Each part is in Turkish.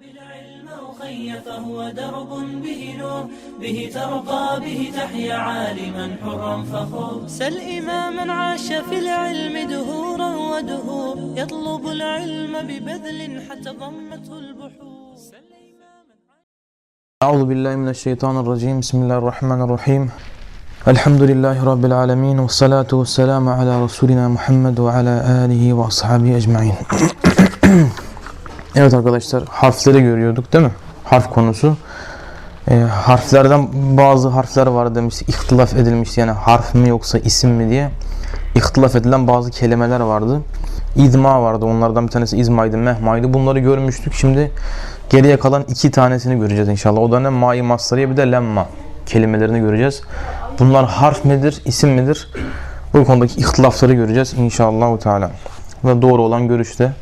بالعلم أخي فهو درب به نور. به ترقى به تحيا عالما حرا فخور. سل إماما عاش في العلم دهورا ودهور. يطلب العلم ببذل حتى ضمته البحور. سل إماما أعوذ بالله من الشيطان الرجيم. بسم الله الرحمن الرحيم. الحمد لله رب العالمين والصلاة والسلام على رسولنا ala alihi ve ashabihi ecmain. Evet arkadaşlar harfleri görüyorduk değil mi? Harf konusu. Ee, harflerden bazı harfler var demiştik. İhtilaf edilmişti yani harf mi yoksa isim mi diye. İhtilaf edilen bazı kelimeler vardı. İdma vardı. Onlardan bir tanesi izmaydı, mehmaydı. Bunları görmüştük. Şimdi geriye kalan iki tanesini göreceğiz inşallah. O da ne? Mai mastarıya bir de lemma kelimelerini göreceğiz. Bunlar harf midir, isim midir? Bu konudaki ihtilafları göreceğiz inşallah Teala. Ve doğru olan görüşte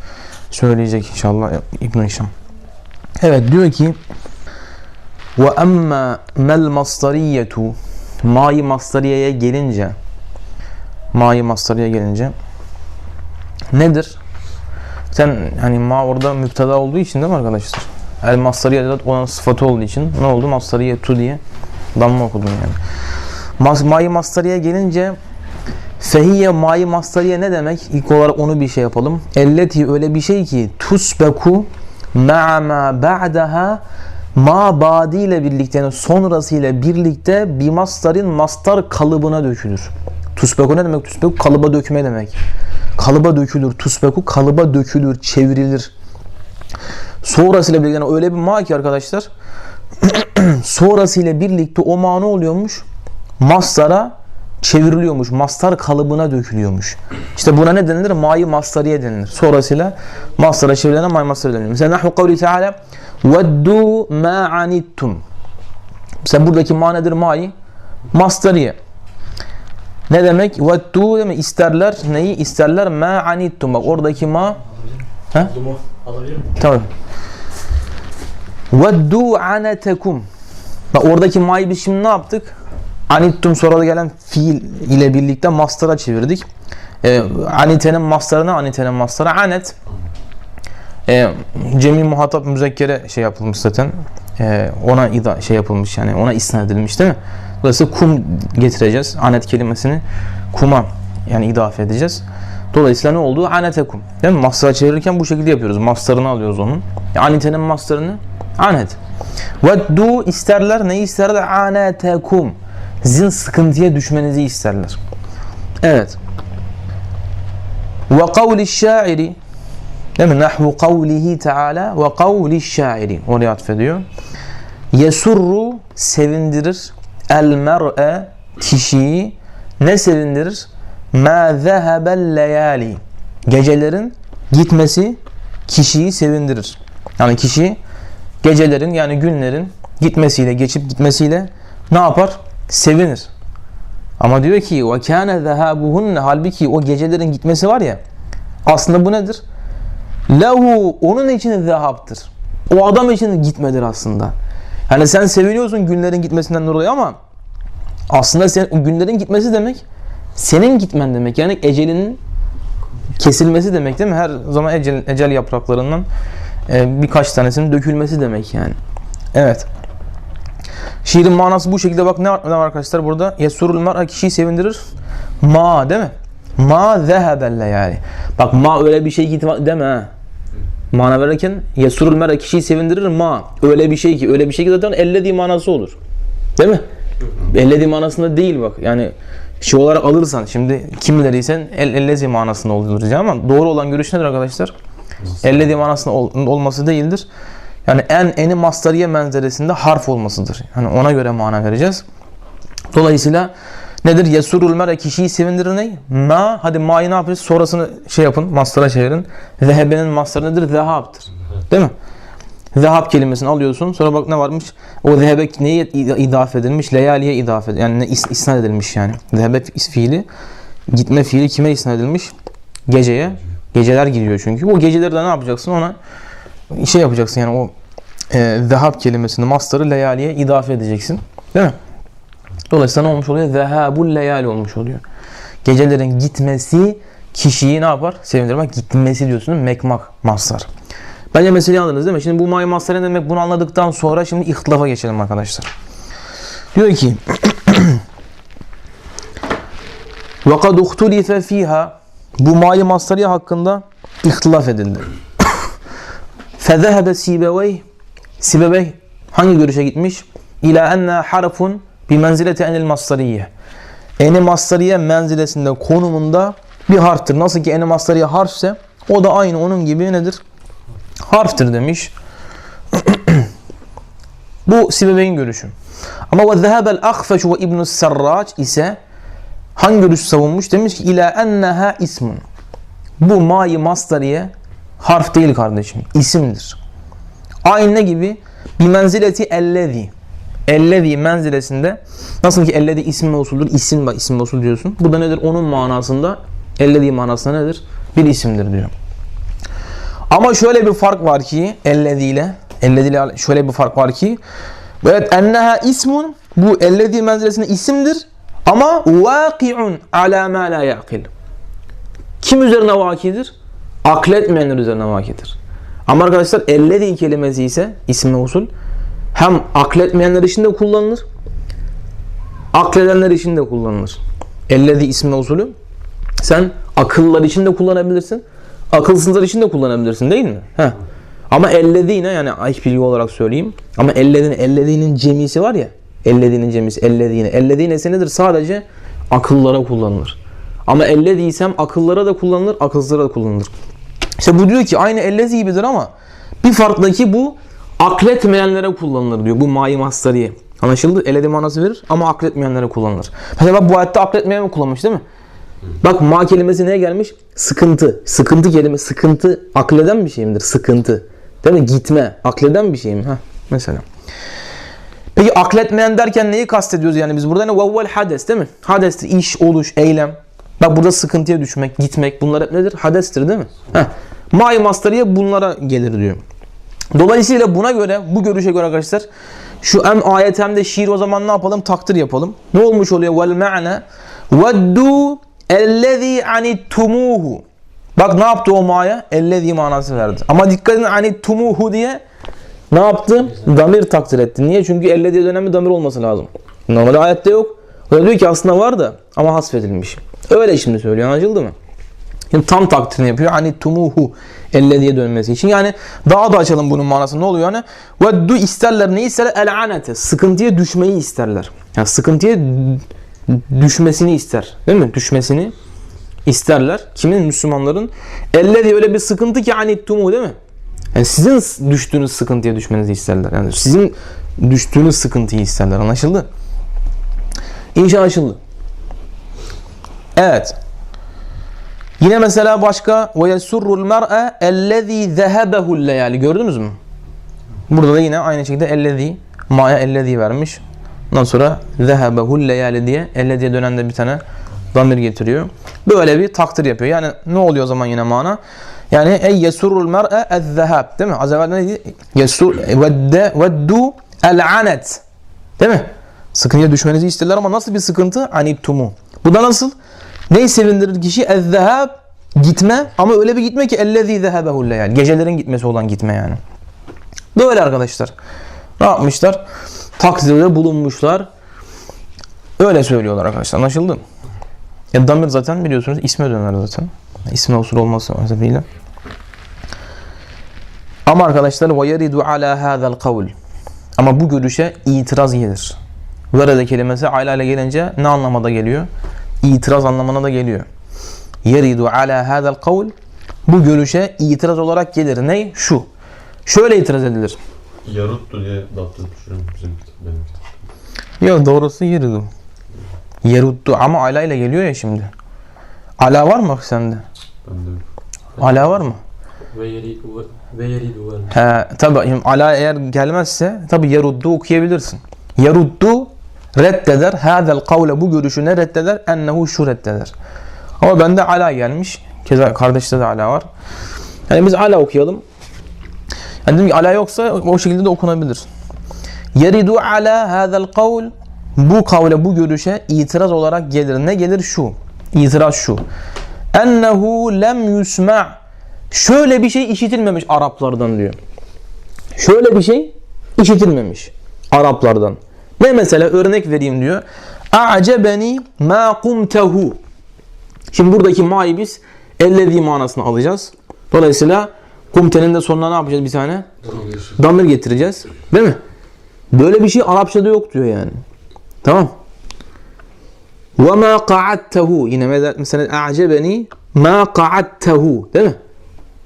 söyleyecek inşallah İbn Hişam. Evet diyor ki ve emma mel masdariyetu mai masdariyeye gelince mai masdariye gelince nedir? Sen hani ma orada müpteda olduğu için değil mi arkadaşlar? El masdariye de onun sıfatı olduğu için ne oldu? Masdariyetu diye damla okudum yani. Mas, mayi mastariye gelince fehiye mayi mastariye ne demek? İlk olarak onu bir şey yapalım. Elleti öyle bir şey ki tusbeku ma'a ma ba'daha ma badi ile birlikte yani sonrası birlikte bir mastarin mastar kalıbına dökülür. Tusbeku ne demek? Tusbeku kalıba dökme demek. Kalıba dökülür. Tusbeku kalıba dökülür, çevrilir. Sonrasıyla birlikte yani öyle bir ma ki arkadaşlar sonrasıyla birlikte o ma ne oluyormuş? Mastara çevriliyormuş. Mastar kalıbına dökülüyormuş. İşte buna ne denilir? Ma'yı mastariye denilir. Sonrasıyla mastara çevrilene ma'yı mastariye denilir. Mesela nahvu kavli teala veddu ma anittum. Mesela buradaki ma nedir? Ma'yı mastariye. Ne demek? Veddu demek isterler. Neyi? İsterler ma anittum. Bak oradaki ma He? Tamam. Veddu anetekum. Bak oradaki ma'yı biz şimdi ne yaptık? Anittum sonra gelen fiil ile birlikte mastara çevirdik. Ee, anitenin mastarına anitenin mastara anet. Ee, cemi muhatap müzekkere şey yapılmış zaten. Ee, ona ida şey yapılmış yani ona isnat edilmiş değil mi? Dolayısıyla kum getireceğiz. Anet kelimesini kuma yani idafe edeceğiz. Dolayısıyla ne oldu? Anetekum. Değil mi? Mastara çevirirken bu şekilde yapıyoruz. Mastarını alıyoruz onun. Yani anitenin mastarını anet. Veddu isterler. Neyi isterler? Anetekum. Sizin sıkıntıya düşmenizi isterler. Evet. Ve kavli şairi değil mi? Nahvu kavlihi teala ve kavli şairi. Oraya atfediyor. Yesurru sevindirir. El mer'e kişiyi ne sevindirir? Ma zehebel leyali. Gecelerin gitmesi kişiyi sevindirir. Yani kişi gecelerin yani günlerin gitmesiyle, geçip gitmesiyle ne yapar? Sevinir. Ama diyor ki kana zahabuhunne halbuki o gecelerin gitmesi var ya aslında bu nedir? Lehu onun için zahaptır. O adam için gitmedir aslında. Yani sen seviniyorsun günlerin gitmesinden dolayı ama aslında sen, günlerin gitmesi demek senin gitmen demek. Yani ecelinin kesilmesi demek değil mi? Her zaman ecel, ecel yapraklarından e, birkaç tanesinin dökülmesi demek yani. Evet. Şiirin manası bu şekilde bak ne var, arkadaşlar burada? Yesurul mar'a kişiyi sevindirir. Ma değil mi? Ma zehebelle yani. Bak ma öyle bir şey ki deme ha. Mana verirken yesurul mar'a kişiyi sevindirir ma. Öyle bir şey ki öyle bir şey ki zaten ellediği manası olur. Değil mi? Ellediği manasında değil bak. Yani şey olarak alırsan şimdi kimileriysen el ellezi manasında olur diyeceğim ama doğru olan görüş nedir arkadaşlar? Ellezi manasında ol, olması değildir. Yani en eni mastariye menzeresinde harf olmasıdır. Yani ona göre mana vereceğiz. Dolayısıyla nedir? Yesurul mere kişiyi sevindirir ne? Ma hadi ma'yı ne yapıyoruz? Sonrasını şey yapın, mastara çevirin. Zehebenin mastarı nedir? Zehaptır. Değil mi? Zehab kelimesini alıyorsun. Sonra bak ne varmış? O zehebe neye idafe edilmiş? Leyaliye idafe edilmiş. Yani is, isnat edilmiş yani. Zehebe fiili gitme fiili kime isnat edilmiş? Geceye. Geceler gidiyor çünkü. O geceleri de ne yapacaksın? Ona şey yapacaksın yani o e, zehab kelimesini mastarı leyaliye idafe edeceksin. Değil mi? Dolayısıyla ne olmuş oluyor? Zehabul leyali olmuş oluyor. Gecelerin gitmesi kişiyi ne yapar? Sevindirmek. Gitmesi diyorsun. Mekmak mastar. Bence meseleyi anladınız değil mi? Şimdi bu mayi mastar ne demek bunu anladıktan sonra şimdi ihtilafa geçelim arkadaşlar. Diyor ki وَقَدْ اُخْتُلِفَ ف۪يهَا Bu mayi mastariye hakkında ihtilaf edildi. Fezehebe sibevey Sibevey hangi görüşe gitmiş? İlâ enne harfun bi menzileti enil mastariyye. Eni mastariye menzilesinde konumunda bir harftir. Nasıl ki eni mastariye harfse o da aynı onun gibi nedir? Harftir demiş. Bu Sibebe'nin görüşü. Ama ve zehebel akfeş ve ibn Serraç ise hangi görüş savunmuş? Demiş ki ila enneha ismun. Bu mayi mastariye harf değil kardeşim. isimdir. Aynı ne gibi? Bir menzileti ellezi. Ellezi menzilesinde nasıl ki ellezi isim usuldür. isim bak isim usul diyorsun. Bu da nedir? Onun manasında ellezi manasında nedir? Bir isimdir diyor. Ama şöyle bir fark var ki ellezi ile ellezi ile şöyle bir fark var ki evet enneha ismun bu ellezi menzilesinde isimdir ama vaki'un ala ma la yaqil. Kim üzerine vakidir? Akletmeyenler üzerine vakidir. Ama arkadaşlar ellezi kelimesi ise isim ve usul hem akletmeyenler için de kullanılır akledenler için de kullanılır. Ellezi isim ve usulü sen akıllar için de kullanabilirsin. Akılsızlar için de kullanabilirsin değil mi? Heh. Ama ellezine yani ayık bilgi olarak söyleyeyim. Ama ellezine, ellezinin cemisi var ya. Ellezinin cemisi, ellezine. Ellezine nedir? Sadece akıllara kullanılır. Ama elleziysem akıllara da kullanılır, akılsızlara da kullanılır. İşte bu diyor ki aynı ellezi gibidir ama bir farkındaki bu akletmeyenlere kullanılır diyor. Bu mayi mastariye. Anlaşıldı? Ellezi manası verir ama akletmeyenlere kullanılır. Mesela bu ayette akletmeyen mi kullanmış değil mi? Bak ma kelimesi neye gelmiş? Sıkıntı. Sıkıntı kelime. Sıkıntı akleden bir şey midir? Sıkıntı. Değil mi? Gitme. Akleden bir şey mi? Heh, mesela. Peki akletmeyen derken neyi kastediyoruz yani biz burada ne? Vavvel hades değil mi? Hadestir. iş, oluş, eylem. Bak burada sıkıntıya düşmek, gitmek bunlar hep nedir? Hadestir değil mi? Heh. Mai mastariye bunlara gelir diyor. Dolayısıyla buna göre, bu görüşe göre arkadaşlar şu hem ayet hem de şiir o zaman ne yapalım? Takdir yapalım. Ne olmuş oluyor? Vel ma'ne veddu ellezî anittumuhu. Bak ne yaptı o maya? Ellezî manası verdi. Ama dikkat edin anittumuhu diye ne yaptı? Damir takdir etti. Niye? Çünkü ellezî dönemi damir olması lazım. Normalde ayette yok. O da diyor ki aslında var da ama hasfedilmiş. Öyle şimdi söylüyor. Anlaşıldı mı? Şimdi tam takdirini yapıyor. Hani tumuhu elle diye dönmesi için. Yani daha da açalım bunun manası. Ne oluyor yani? Veddu isterler ne isterler? El anete. Sıkıntıya düşmeyi isterler. Yani sıkıntıya düşmesini ister. Değil mi? Düşmesini isterler. Kimin? Müslümanların. Elle diye öyle bir sıkıntı ki hani tumu değil mi? Yani sizin düştüğünüz sıkıntıya düşmenizi isterler. Yani sizin düştüğünüz sıkıntıyı isterler. Anlaşıldı? İnşallah anlaşıldı. Evet. Yine mesela başka ve yesurrul mer'e ellezî zehebehu'l leyali gördünüz mü? Burada da yine aynı şekilde ellezî ma'ya ellezî vermiş. Ondan sonra zehebehu'l leyali diye ellezîye dönen de bir tane damir getiriyor. Böyle bir takdir yapıyor. Yani ne oluyor o zaman yine mana? Yani ey yesurrul mer'e ez-zehab değil mi? Az evvel neydi? Yesur vedde veddu el-anet. Değil mi? Sıkıntıya düşmenizi isterler ama nasıl bir sıkıntı? Anittumu. Bu da nasıl? Neyi sevindirir kişi? Ez-zehab gitme ama öyle bir gitme ki ellezî zehebehu'l leyal. Gecelerin gitmesi olan gitme yani. Böyle arkadaşlar. Ne yapmışlar? Takdirde bulunmuşlar. Öyle söylüyorlar arkadaşlar. Anlaşıldı? Ya damir zaten biliyorsunuz isme döner zaten. İsme usul olması sebebiyle. Ama arkadaşlar yeridu ala hadal kavl. Ama bu görüşe itiraz gelir. Verede kelimesi ala ile gelince ne anlamada geliyor? İtiraz anlamına da geliyor. Yeridu ala hadal kavl. Bu görüşe itiraz olarak gelir. Ne? Şu. Şöyle itiraz edilir. Yaruttu diye daftar düşürüyorum bizim kitap, benim kitap. Yok doğrusu yeridu. Yeruddu ama ala ile geliyor ya şimdi. Ala var mı sende? Ben de Ala var mı? Ve yeridu ve, yeridu vel. He, tabi ala eğer gelmezse tabi yeruddu okuyabilirsin. Yeruddu reddeder. Hadel kavle bu görüşü ne reddeder? Ennehu şu reddeder. Ama bende ala gelmiş. Keza kardeşte de ala var. Yani biz ala okuyalım. Yani dedim ki ala yoksa o şekilde de okunabilir. Yeridu ala hadel kavl bu kavle bu görüşe itiraz olarak gelir. Ne gelir? Şu. İtiraz şu. Ennehu lem yusma' Şöyle bir şey işitilmemiş Araplardan diyor. Şöyle bir şey işitilmemiş Araplardan. Ne mesela örnek vereyim diyor. A'cebeni ma kumtehu. Şimdi buradaki ma'yı biz ellezî manasını alacağız. Dolayısıyla kumtenin de sonuna ne yapacağız bir tane? Damir getireceğiz. Değil mi? Böyle bir şey Arapçada yok diyor yani. Tamam. Ve ma qa'adtehu. Yine mesela- a'cebeni ma qa'adtehu. Değil mi?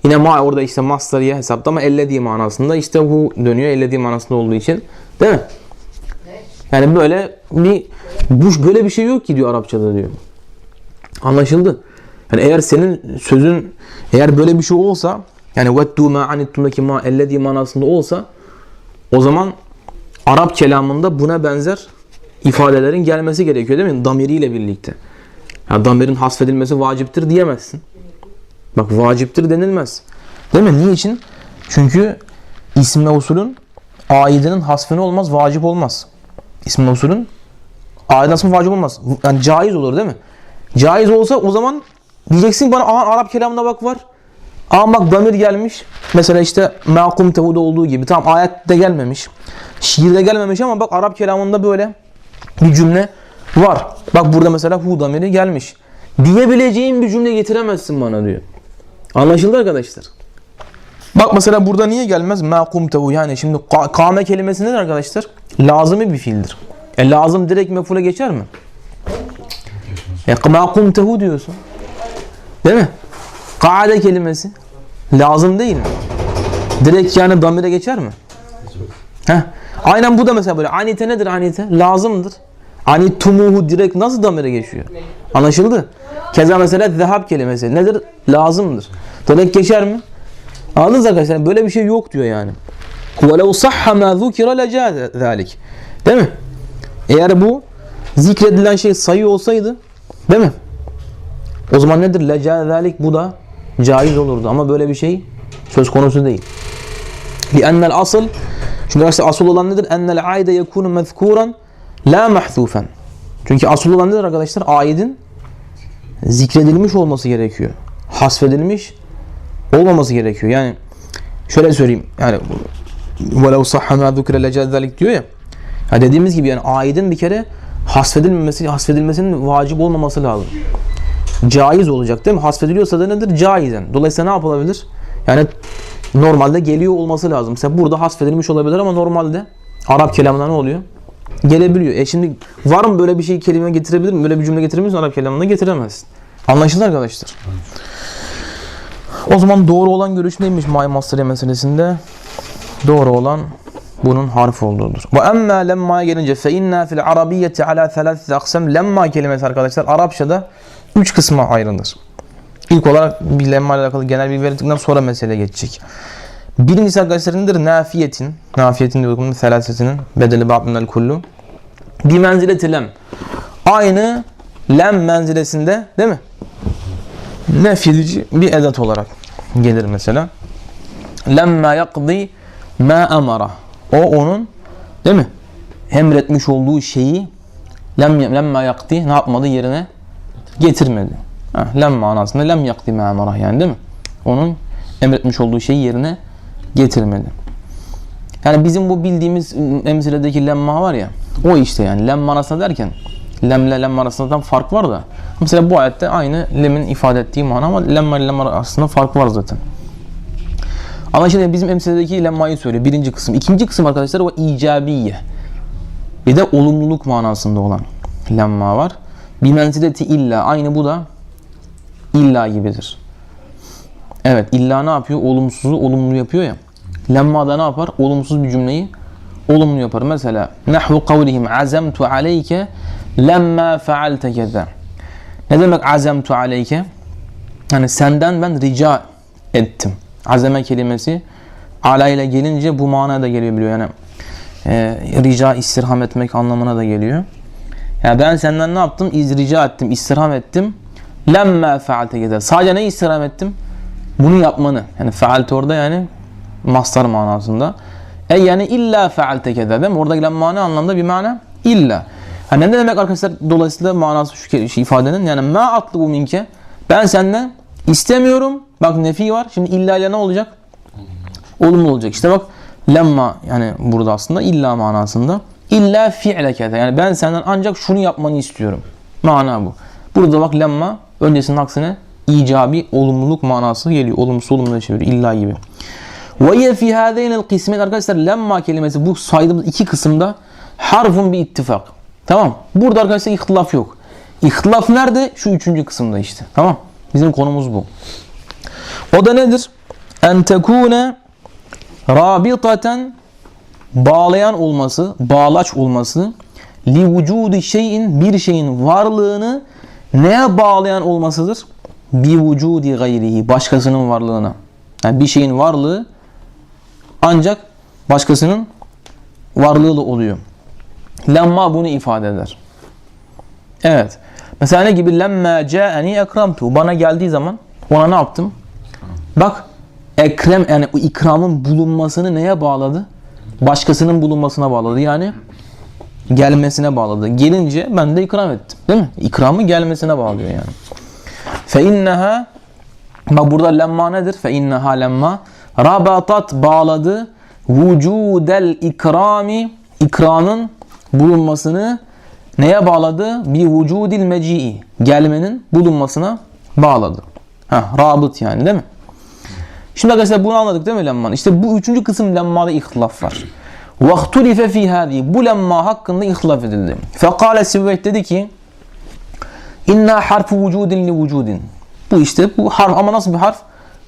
Yine ma orada işte mastarıya hesaplama ellediği manasında işte hu dönüyor ellediği manasında olduğu için. Değil mi? Yani böyle bir bu böyle bir şey yok ki diyor Arapçada diyor. Anlaşıldı. Yani eğer senin sözün eğer böyle bir şey olsa yani veddu ma anittum'daki ma ellediği manasında olsa o zaman Arap kelamında buna benzer ifadelerin gelmesi gerekiyor değil mi? Damiriyle birlikte. Yani damirin hasfedilmesi vaciptir diyemezsin. Bak vaciptir denilmez. Değil mi? Niçin? Çünkü isim ve usulün aidinin hasfeni olmaz, vacip olmaz. İsim ve usulün aidin hasfeni vacip olmaz. Yani caiz olur değil mi? Caiz olsa o zaman diyeceksin bana aha Arap kelamında bak var. Ama bak damir gelmiş. Mesela işte makum tehuda olduğu gibi. Tamam ayette gelmemiş. Şiirde gelmemiş ama bak Arap kelamında böyle bir cümle var. Bak burada mesela hu damiri gelmiş. Diyebileceğin bir cümle getiremezsin bana diyor. Anlaşıldı arkadaşlar. Bak mesela burada niye gelmez? Ma kumtehu yani şimdi ka- kame kelimesi nedir arkadaşlar? Lazımı bir fiildir. E lazım direkt mefule geçer mi? E ma kumtehu diyorsun. Değil mi? Kaade kelimesi lazım değil mi? Direkt yani damire geçer mi? Heh. Aynen bu da mesela böyle. Anite nedir anite? Lazımdır. Anitumuhu direkt nasıl damire geçiyor? Anlaşıldı? Keza mesela zehab kelimesi nedir? Lazımdır. Direkt geçer mi? Anladınız arkadaşlar? Böyle bir şey yok diyor yani. وَلَوْ صَحَّ مَا ذُكِرَ لَجَاءَ ذَٰلِكِ Değil mi? Eğer bu zikredilen şey sayı olsaydı değil mi? O zaman nedir? Leca zalik bu da caiz olurdu ama böyle bir şey söz konusu değil. لأن asıl çünkü arkadaşlar asıl olan nedir? Ennel aide yekunu mezkuran la mahzufen. Çünkü asıl olan nedir arkadaşlar? Aidin zikredilmiş olması gerekiyor. Hasfedilmiş olmaması gerekiyor. Yani şöyle söyleyeyim. Yani وَلَوْ صَحَّ مَا ذُكْرَ لَجَاءَ ذَلِكَ diyor ya. ya. Dediğimiz gibi yani aidin bir kere hasfedilmemesi, hasfedilmesinin vacip olmaması lazım caiz olacak değil mi? Hasfediliyorsa da nedir? Caizen. Dolayısıyla ne yapılabilir? Yani normalde geliyor olması lazım. Mesela burada hasfedilmiş olabilir ama normalde Arap kelamında ne oluyor? Gelebiliyor. E şimdi var mı böyle bir şey kelime getirebilir mi? Böyle bir cümle getirebilir misin Arap kelamında? Getiremezsin. Anlaşıldı arkadaşlar. O zaman doğru olan görüş neymiş may mastarı meselesinde? Doğru olan bunun harf olduğudur. Ve emmâ lemma'ya gelince fe inna fil arabiyyeti ala thelâtheti aksam lemma kelimesi arkadaşlar Arapçada üç kısma ayrılır. İlk olarak bir lemma ile alakalı genel bir verdikten sonra mesele geçecek. Birincisi arkadaşlar nedir? Nafiyetin. Nafiyetin diyor bunun selasetinin bedeli ba'dunel kullu. Bir menzileti lem. Aynı lem menzilesinde değil mi? Nefyedici bir edat olarak gelir mesela. Lemma yakdi ma amara. O onun değil mi? Emretmiş olduğu şeyi lem, lemma yakdi ne yapmadı yerine getirmedi. Ha, lem manasında lem yakdi ma amara yani değil mi? Onun emretmiş olduğu şeyi yerine getirmedi. Yani bizim bu bildiğimiz emziledeki lemma var ya o işte yani lem manasında derken lemle lem arasında fark var da mesela bu ayette aynı lemin ifade ettiği mana ama lemma ile lem arasında fark var zaten. Ama şimdi bizim emsiledeki lemmayı söylüyor. Birinci kısım. İkinci kısım arkadaşlar o icabiye. Bir de olumluluk manasında olan lemma var. Bir menzileti illa. Aynı bu da illa gibidir. Evet illa ne yapıyor? Olumsuzu olumlu yapıyor ya. Lemma da ne yapar? Olumsuz bir cümleyi olumlu yapar. Mesela nahvu kavlihim azamtu aleyke lemma faalte keza. Ne demek azamtu aleyke? Yani senden ben rica ettim. Azeme kelimesi ala gelince bu manaya da geliyor biliyor yani. E, rica istirham etmek anlamına da geliyor. Yani ben senden ne yaptım? İz rica ettim, istirham ettim. Lemme faalte keza. Sadece ne istirham ettim? Bunu yapmanı. Yani faalte orada yani mastar manasında. E yani illa faalte keza değil mi? Orada gelen mana anlamda bir mana illa. Yani ne demek arkadaşlar dolayısıyla manası şu şey ifadenin yani ma atlı bu minke ben senden istemiyorum Bak nefi var. Şimdi illa ile ne olacak? Olumlu olacak. İşte bak lemma yani burada aslında illa manasında. İlla fi'le kete. Yani ben senden ancak şunu yapmanı istiyorum. Mana bu. Burada bak lemma öncesinin aksine icabi olumluluk manası geliyor. Olumsuz olumlu çeviriyor. İlla gibi. Ve ye fi hâzeynel arkadaşlar lemma kelimesi bu saydığımız iki kısımda harfun bir ittifak. Tamam. Burada arkadaşlar ihtilaf yok. İhtilaf nerede? Şu üçüncü kısımda işte. Tamam. Bizim konumuz bu. O da nedir? En tekune rabitaten bağlayan olması, bağlaç olması li vücudi şeyin bir şeyin varlığını neye bağlayan olmasıdır? Bi vücudi gayrihi başkasının varlığına. Yani bir şeyin varlığı ancak başkasının varlığıyla oluyor. Lemma bunu ifade eder. Evet. Mesela ne gibi? Lemme ca'ani ekramtu. Bana geldiği zaman ona ne yaptım? Bak ekrem yani o ikramın bulunmasını neye bağladı? Başkasının bulunmasına bağladı. Yani gelmesine bağladı. Gelince ben de ikram ettim. Değil mi? İkramı gelmesine bağlıyor yani. Fe inneha Bak burada lemma nedir? Fe inneha lemma rabatat bağladı vücudel ikrami ikramın bulunmasını neye bağladı? Bir vücudil meci'i gelmenin bulunmasına bağladı. Ha, rabıt yani değil mi? Şimdi arkadaşlar bunu anladık değil mi lemman? İşte bu üçüncü kısım lemmada ihtilaf var. وَاخْتُلِفَ ف۪ي هَذ۪ي Bu lemma hakkında ihtilaf edildi. فَقَالَ Sivveh dedi ki İnna harfu vücudin li vücudin. Bu işte bu harf ama nasıl bir harf?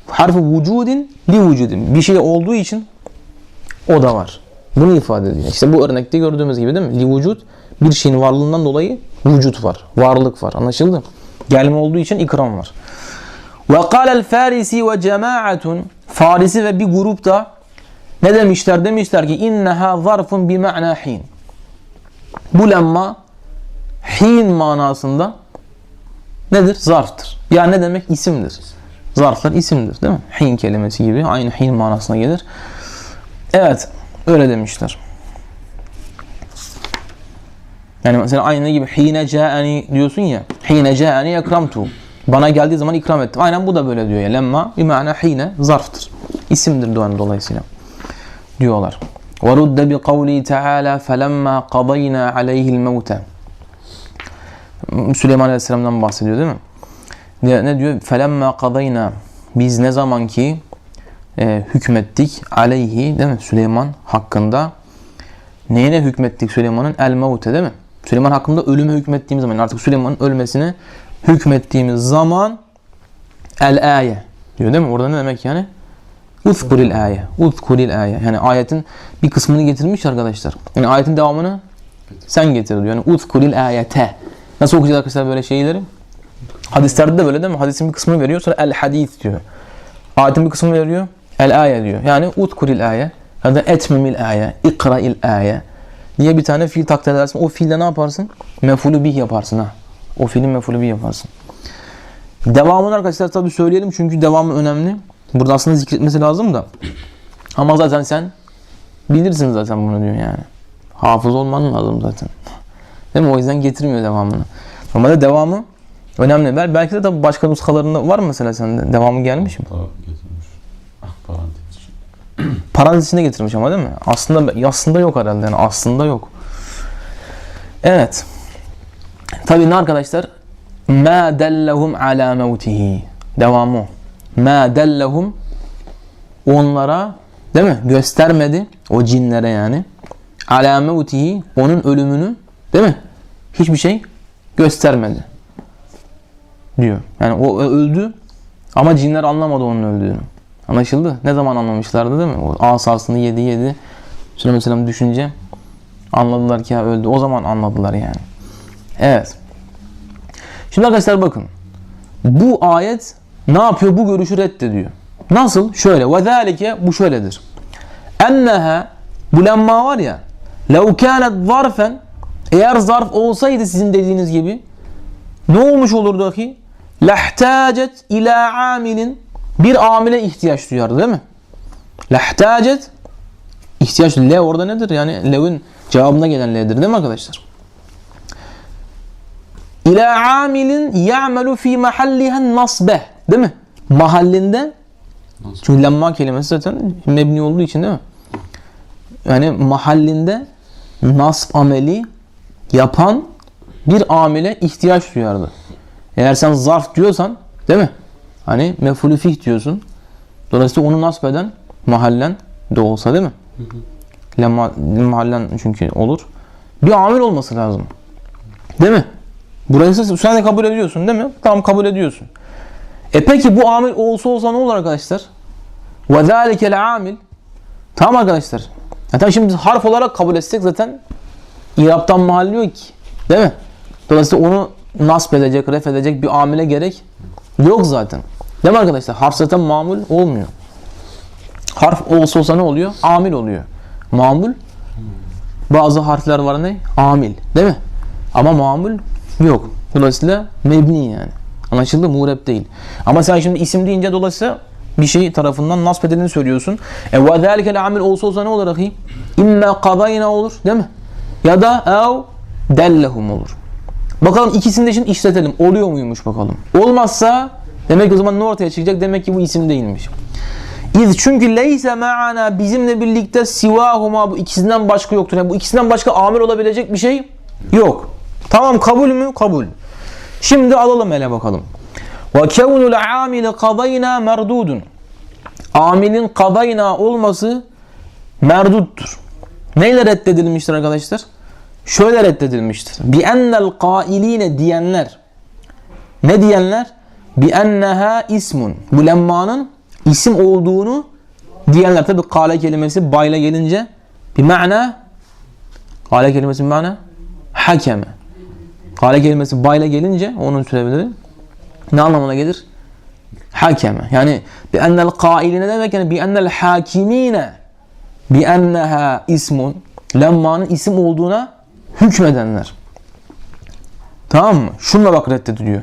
Harfi vücudin li vücudin. Bir şey olduğu için o da var. Bunu ifade ediyor. İşte bu örnekte gördüğümüz gibi değil mi? Li vücud bir şeyin varlığından dolayı vücut var. Varlık var. Anlaşıldı? Gelme olduğu için ikram var. Ve kâlel farisi ve cemaatun Farisi ve bir grup da ne demişler? Demişler ki inneha zarfun bi ma'na hin. Bu lemma hin manasında nedir? Zarftır. Yani ne demek? İsimdir. Zarflar isimdir değil mi? Hin kelimesi gibi aynı hin manasına gelir. Evet. Öyle demişler. Yani mesela aynı gibi hine ca'ani diyorsun ya. Hine ca'ani ekramtu. Bana geldiği zaman ikram ettim. Aynen bu da böyle diyor ya. Lemma bir mana hine zarftır. İsimdir duanın dolayısıyla. Diyorlar. وَرُدَّ بِقَوْلِهِ تَعَالَى فَلَمَّا قَضَيْنَا عَلَيْهِ الْمَوْتَ Süleyman Aleyhisselam'dan bahsediyor değil mi? Ne, ne diyor? فَلَمَّا قَضَيْنَا Biz ne zaman ki e, hükmettik aleyhi değil mi? Süleyman hakkında neyine hükmettik Süleyman'ın? El mevte değil mi? Süleyman hakkında ölüme hükmettiğimiz zaman artık Süleyman'ın ölmesine hükmettiğimiz zaman el aye diyor değil mi? Orada ne demek yani? Uzkuril aye. Uzkuril aye. Yani ayetin bir kısmını getirmiş arkadaşlar. Yani ayetin devamını sen getir diyor. Yani uzkuril ayete. Nasıl okuyacağız arkadaşlar böyle şeyleri? Hadislerde de böyle değil mi? Hadisin bir kısmını veriyor sonra el hadis diyor. Ayetin bir kısmını veriyor. El aye diyor. Yani uzkuril aye ya da etmemil aye, ikra'il aye diye bir tane fiil takdir edersin. O fiilde ne yaparsın? Mefulü bih yaparsın ha. O fiilin mefulü bih yaparsın. Devamını arkadaşlar tabi söyleyelim çünkü devamı önemli. Burada aslında zikretmesi lazım da. Ama zaten sen bilirsin zaten bunu diyor yani. Hafız olman lazım zaten. Değil mi? O yüzden getirmiyor devamını. Normalde devamı önemli. Bel- Belki de tabi başka nuskalarında var mı mesela sende? Devamı gelmiş mi? Ah parantez için. Parantez içinde getirmiş ama değil mi? Aslında aslında yok herhalde. Yani aslında yok. Evet. Tabi ne arkadaşlar? Ma dellehum ala mevtihi. Devamı. Ma dellehum onlara değil mi? Göstermedi o cinlere yani. Ala mevtihi onun ölümünü değil mi? Hiçbir şey göstermedi. Diyor. Yani o öldü ama cinler anlamadı onun öldüğünü. Anlaşıldı. Ne zaman anlamışlardı değil mi? O asasını yedi yedi. Süleyman Aleyhisselam düşünce anladılar ki ya öldü. O zaman anladılar yani. Evet. Şimdi arkadaşlar bakın. Bu ayet ne yapıyor? Bu görüşü reddediyor. Nasıl? Şöyle. Zâlike bu şöyledir. Enneha bu lemma var ya lev kânet zarfen eğer zarf olsaydı sizin dediğiniz gibi ne olmuş olurdu ki? Lehtacet ila amilin bir amile ihtiyaç duyardı değil mi? Lehtacet ihtiyaç le orada nedir? Yani lev'in cevabına gelen le'dir değil mi arkadaşlar? İla amilin ya'melu fi mahalliha nasbe değil mi? mahallinde çünkü lemma kelimesi zaten mebni olduğu için değil mi? Yani mahallinde nasb ameli yapan bir amile ihtiyaç duyardı. Eğer sen zarf diyorsan değil mi? Hani mefulü fih diyorsun. Dolayısıyla onu nasb eden mahallen de olsa değil mi? Lemma, mahallen çünkü olur. Bir amil olması lazım. Değil mi? Burayı sen sen de kabul ediyorsun değil mi? Tamam kabul ediyorsun. E peki bu amil olsa olsa ne olur arkadaşlar? Zâlikel amil Tamam arkadaşlar. Zaten şimdi biz harf olarak kabul etsek zaten İraptan mahalli yok ki. Değil mi? Dolayısıyla onu nasp edecek, ref edecek bir amile gerek yok zaten. Değil mi arkadaşlar? Harf zaten mamul olmuyor. Harf olsa olsa ne oluyor? Amil oluyor. Mamul bazı harfler var ne? Amil. Değil mi? Ama mamul yok. Dolayısıyla mebni yani. Anlaşıldı? Mureb değil. Ama sen şimdi isim deyince dolayısıyla bir şey tarafından nasp edildiğini söylüyorsun. E ve zâlikel amil olsa olsa ne olur ahi? İmme kadayna olur. Değil mi? Ya da ev dellehum olur. Bakalım ikisini de şimdi işletelim. Oluyor muymuş bakalım. Olmazsa demek o zaman ne ortaya çıkacak? Demek ki bu isim değilmiş. İz çünkü leyse ma'ana bizimle birlikte sivahuma bu ikisinden başka yoktur. Yani bu ikisinden başka amir olabilecek bir şey yok. Tamam kabul mü? Kabul. Şimdi alalım hele bakalım. Ve kevnul amili kadayna merdudun. Amilin kadayna olması merduttur. Neyle reddedilmiştir arkadaşlar? Şöyle reddedilmiştir. Bi ennel kailine diyenler. Ne diyenler? Bi enneha ismun. Bu lemmanın isim olduğunu diyenler. Tabi kale kelimesi bayla gelince bir mana kale kelimesi bir mana hakeme. Kale kelimesi bayla gelince onun türevileri ne anlamına gelir? Hakeme. Yani bi ennel kailine demek yani bi ennel hakimine bi enneha ismun lemmanın isim olduğuna hükmedenler. Tamam mı? Şunla bak reddediliyor.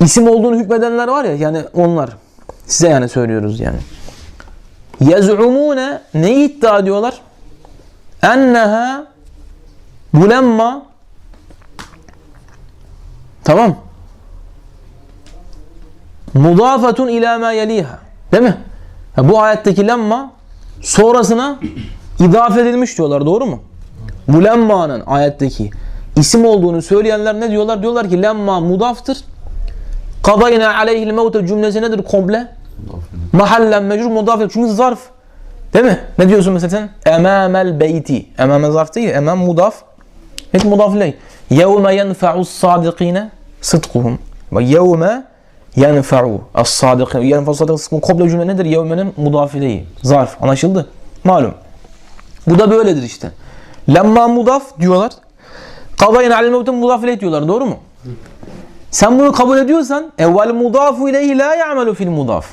İsim olduğunu hükmedenler var ya yani onlar. Size yani söylüyoruz yani. Yaz'umune neyi iddia ediyorlar? Enneha bu lemma tamam mudafetun ila ma yeliha. Değil mi? Bu ayetteki lemma sonrasına idafe edilmiş diyorlar. Doğru mu? Bu ayetteki isim olduğunu söyleyenler ne diyorlar? Diyorlar ki lemma mudaftır. Kadayna aleyhil mevte cümlesi nedir komple? Mahallen mecrur mudaf. Çünkü zarf. Değil mi? Ne diyorsun mesela sen? Emamel beyti. Emame zarf değil. Emam mudaf. Hiç mudaf ileyh. Yevme yenfa'us sadikine sıdkuhum. Ve yevme yenfa'u as-sadikin. Yenfa'u sadikin sıdkuhum. Komple cümle nedir? Yevmenin mudaf ileyhi. Zarf. Anlaşıldı? Malum. Bu da böyledir işte. Lemma mudaf diyorlar. Kadayın alel mevtin mudaf ileyh diyorlar. Doğru mu? Sen bunu kabul ediyorsan evvel mudafu ileyhi la ya'melu fil mudaf.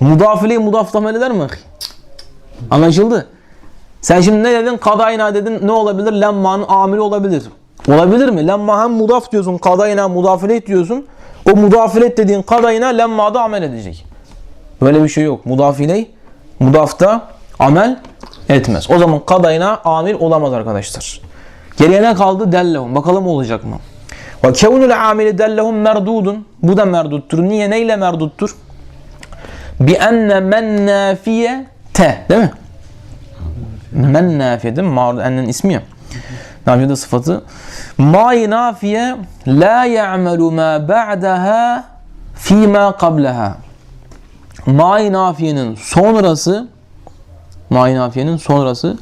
Mudaf ileyhi mudaf amel eder mi? Anlaşıldı. Sen şimdi ne dedin? Kadayna dedin. Ne olabilir? Lemma'nın amili olabilir. Olabilir mi? Lemma hem mudaf diyorsun. Kadayna mudaf ileyh diyorsun. O mudaf ileyh dediğin kadayna lemma'da amel edecek. Böyle bir şey yok. Mudaf ileyh mudafta amel etmez. O zaman kadayna amil olamaz arkadaşlar. Geriye ne kaldı? Dellehum. Bakalım olacak mı? Ve kevnul amili dellehum merdudun. Bu da merduttur. Niye? Neyle merduttur? Bi enne men nafiye te. Değil mi? Men nafiye değil mi? Mağrur ennen ismi ya. Nafiye de sıfatı. Ma'y nafiye la ya'melu ma ba'daha fîmâ qableha. Ma'y nafiyenin sonrası Ma'y nafiyenin sonrası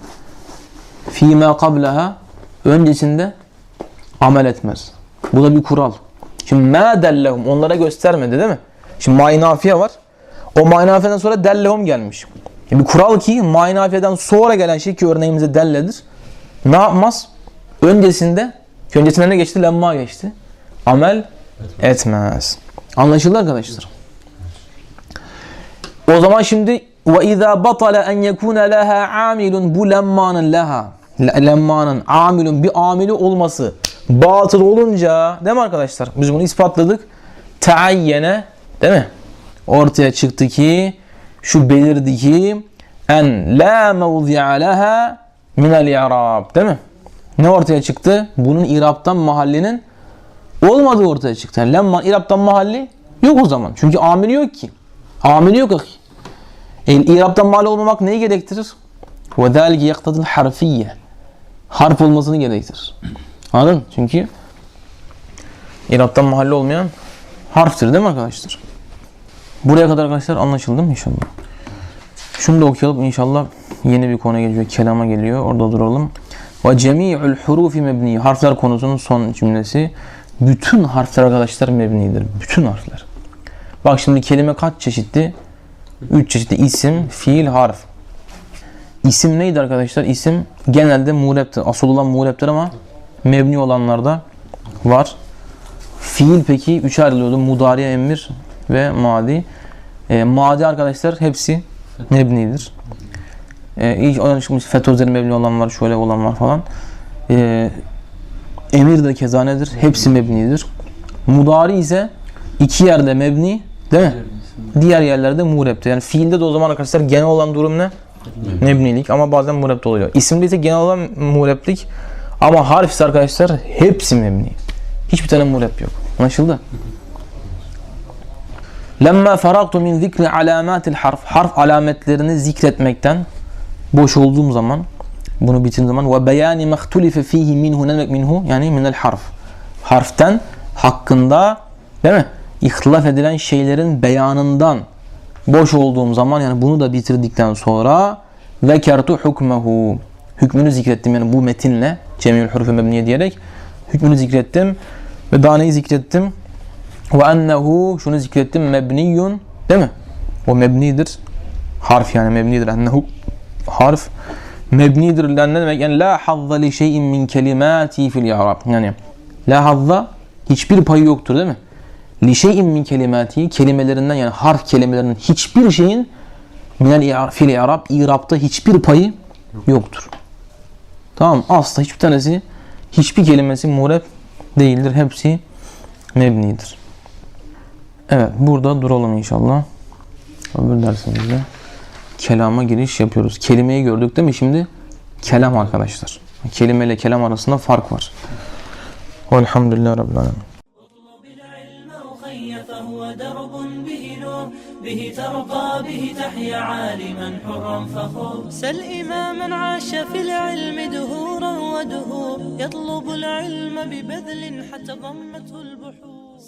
fîmâ qableha öncesinde amel etmez. Bu da bir kural. Şimdi ma dellehum onlara göstermedi değil mi? Şimdi ma'y nafiye var. O ma'y nafiyeden sonra dellehum gelmiş. E bir kural ki ma'y nafiyeden sonra gelen şey ki örneğimize delledir. Ne yapmaz? Öncesinde ki öncesinde ne geçti? Lemma geçti. Amel etmez. Anlaşıldı arkadaşlar. O zaman şimdi ve izâ batala en yekûne leha amilun bu lemmanın leha lemmanın amilun bir amili olması batıl olunca değil mi arkadaşlar? Biz bunu ispatladık. Teayyene değil mi? Ortaya çıktı ki şu belirdi ki en la mevzi'a leha minel i'rab değil mi? Ne ortaya çıktı? Bunun iraptan mahallinin olmadığı ortaya çıktı. Yani lemman iraptan mahalli yok o zaman. Çünkü amili yok ki. Amili yok akı. El İrab'dan mal olmamak neyi gerektirir? Zâlike yaktadıl harfiyye. Harf olmasını gerektirir. Anladın? Çünkü İrab'dan mahalle olmayan harftir değil mi arkadaşlar? Buraya kadar arkadaşlar anlaşıldı mı inşallah? Şunu da okuyalım inşallah yeni bir konuya geliyor, kelama geliyor. Orada duralım. Ve cemi'ul hurufi mebni. Harfler konusunun son cümlesi. Bütün harfler arkadaşlar mebnidir. Bütün harfler. Bak şimdi kelime kaç çeşitli? Üç çeşitli isim, fiil, harf. İsim neydi arkadaşlar? İsim genelde muğreptir. Asıl olan muğreptir ama mebni olanlarda var. Fiil peki üçe ayrılıyordu. Mudari, emir ve madi. E, madi arkadaşlar hepsi mebnidir. E, ilk olan çıkmış fetho üzerine mebni olan var, şöyle olan var falan. E, emir de kezanedir. Hepsi mebnidir. Mudari ise iki yerde mebni değil mi? Diğer yerlerde murepte. Yani fiilde de o zaman arkadaşlar genel olan durum ne? Mebnilik ama bazen murepte oluyor. İsimde ise genel olan mureplik ama harf ise arkadaşlar hepsi mebni. Hiçbir tane murep yok. Anlaşıldı? Lemma faragtu min zikri alamatil harf. Harf alametlerini zikretmekten boş olduğum zaman bunu bitirdiğim zaman ve beyani mahtulife fihi minhu ne demek minhu? Yani minel harf. Harften hakkında değil mi? İhtilaf edilen şeylerin beyanından boş olduğum zaman yani bunu da bitirdikten sonra zekertu hukmehu hükmünü zikrettim yani bu metinle cemiyül hurufe mebniye diyerek hükmünü zikrettim ve daha neyi zikrettim ve ennehu şunu zikrettim mebniyun değil mi? O mebnidir. Harf yani mebnidir. Ennehu harf mebnidir. Ne demek? Yani la hazza li şeyin min kelimati fil i'rab. Yani la hazza hiçbir payı yoktur değil mi? Li şeyin min kelimati kelimelerinden yani harf kelimelerinin hiçbir şeyin minel fil i'rab i'rabta hiçbir payı yoktur. Tamam asla hiçbir tanesi hiçbir kelimesi mureb değildir. Hepsi mebnidir. Evet burada duralım inşallah. Öbür dersimizde kelama giriş yapıyoruz. Kelimeyi gördük değil mi şimdi? Kelam arkadaşlar. Kelime ile kelam arasında fark var. Velhamdülillah Rabbil Alemin. به ترقى به تحيا عالما حرا فخور. سل إماما عاش في العلم دهورا ودهور. يطلب العلم ببذل حتى ضمته البحور.